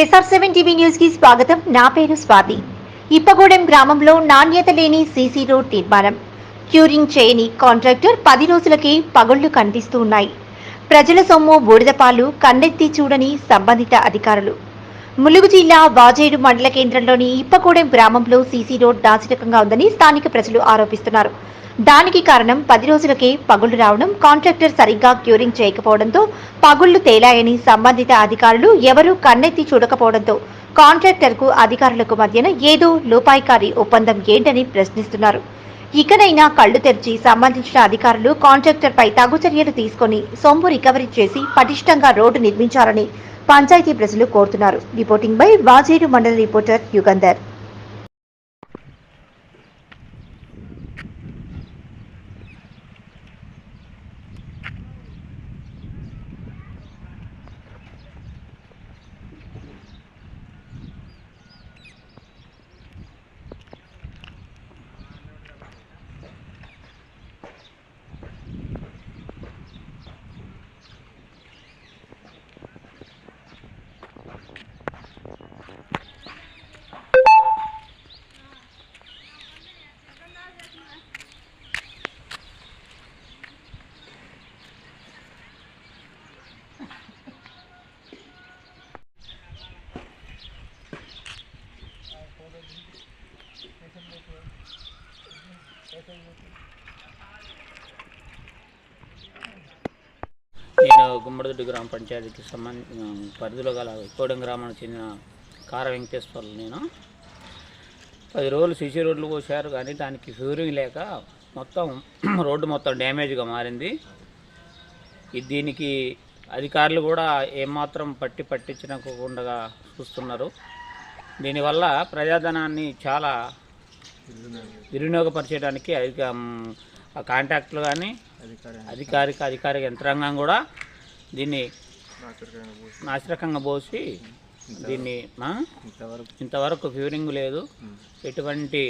SR seven TV న్యూస్కి స్వాగతం. నా పేరు స్వాతి. ఇప్పగూడెం గ్రామంలో నాణ్యత లేని సీసీ రోడ్ నిర్మాణం. క్యూరింగ్ చేయని కాంట్రాక్టర్ పది రోజులకే పగుళ్ళు కనిపిస్తూ ఉన్నాయి. ప్రజల సొమ్ము బూడిదపాలు కన్నెత్తి చూడని సంబంధిత అధికారులు. ములుగు జిల్లా వాజేడు మండల కేంద్రంలోని ఇప్పగూడెం గ్రామంలో సీసీ రోడ్ నాసిరకంగా ఉందని స్థానిక ప్రజలు ఆరోపిస్తున్నారు. దానికి కారణం పది రోజులకే పగుళ్ళు రావడం కాంట్రాక్టర్ సరిగ్గా క్యూరింగ్ చేయకపోవడంతో పగుళ్ళు తేలాయని సంబంధిత అధికారులు ఎవరూ కన్నెత్తి చూడకపోవడంతో కాంట్రాక్టర్కు అధికారులకు మధ్యన ఏదో లోపాయికారి ఒప్పందం ఏంటని ప్రశ్నిస్తున్నారు. ఇకనైనా కళ్ళు తెరిచి సంబంధించిన అధికారులు కాంట్రాక్టర్పై తగు చర్యలు తీసుకొని సొమ్ము రికవరీ చేసి పటిష్టంగా రోడ్డు నిర్మించాలని పంచాయతీ ప్రజలు కోరుతున్నారు. రిపోర్టింగ్ బై వాజేరు మండల రిపోర్టర్ యుగంధర్. నేను గుమ్మడిదొడ్డి గ్రామ పంచాయతీకి సంబంధించిన పరిధిలో గల కోడెం గ్రామానికి చెందిన కార వెంకటేశ్వర్లు నేను. పది రోజులు సిసి రోడ్లు పోసారు కానీ దానికి ఫ్యూరింగ్ లేక మొత్తం రోడ్డు మొత్తం డ్యామేజ్గా మారింది. దీనికి అధికారులు కూడా ఏమాత్రం పట్టి పట్టించకుండా చూస్తున్నారు. దీనివల్ల ప్రజాధనాన్ని చాలా దుర్వినియోగపరిచేయడానికి అధిక కాంటాక్ట్లు కానీ అధికారిక అధికారిక యంత్రాంగం కూడా దీన్ని నాశరకంగా పోసి దీన్ని? ఇంతవరకు ఫ్యూరింగ్ లేదు. ఎటువంటి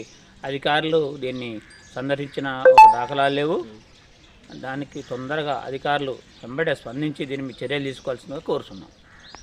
అధికారులు దీన్ని సందర్శించిన ఒక దాఖలాలు లేవు. దానికి తొందరగా అధికారులు వెంబడే స్పందించి దీని చర్యలు తీసుకోవాల్సిందిగా కోరుతున్నాం